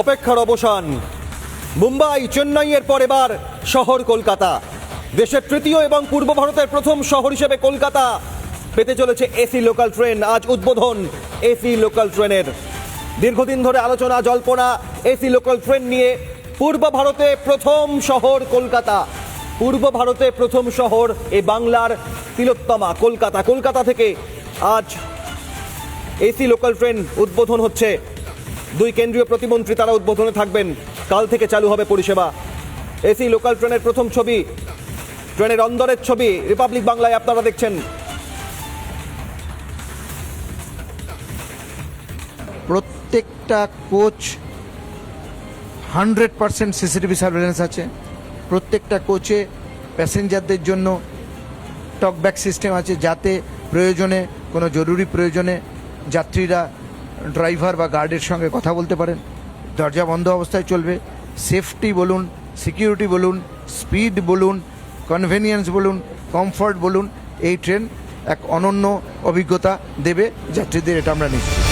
অপেক্ষার অবসান। মুম্বাই, চেন্নাইয়ের পর এবার শহর কলকাতা। দেশের তৃতীয় এবং পূর্ব ভারতের প্রথম শহর হিসেবে কলকাতা পেতে চলেছে এসি লোকাল ট্রেন। আজ উদ্বোধন এসি লোকাল ট্রেনের। দীর্ঘদিন ধরে আলোচনা, জল্পনা, এসি লোকাল ট্রেন নিয়ে পূর্ব ভারতে প্রথম শহর কলকাতা। পূর্ব ভারতে প্রথম শহর এ বাংলার তিলোত্তমা, কলকাতা। কলকাতা থেকে আজ এসি লোকাল ট্রেন উদ্বোধন হচ্ছে দুই কেন্দ্রীয় প্রতিমন্ত্রী তারা উদ্বোধনে থাকবেন। কাল থেকে চালু হবে পরিষেবা। এসি লোকাল ট্রেনের প্রথম ছবি ট্রেনের অন্দরের ছবি রিপাবলিক বাংলায় আপনারা দেখছেন। প্রত্যেকটা coach hundred percent CCTV surveillance আছে। প্রত্যেকটা কোচে প্যাসেঞ্জারদের জন্য টকব্যাক সিস্টেম আছে যাতে প্রয়োজনে, কোনো জরুরি প্রয়োজনে যাত্রীরা ড্রাইভার বা গার্ডের সঙ্গে কথা বলতে পারেন। দরজা বন্ধ অবস্থায় চলবে। সেফটি বলুন, সিকিউরিটি বলুন, স্পিড বলুন, কনভেনিয়েন্স বলুন, কমফর্ট বলুন, এই ট্রেন এক অনন্য অভিজ্ঞতা দেবে যাত্রীদের, এটা আমরা নিচ্ছি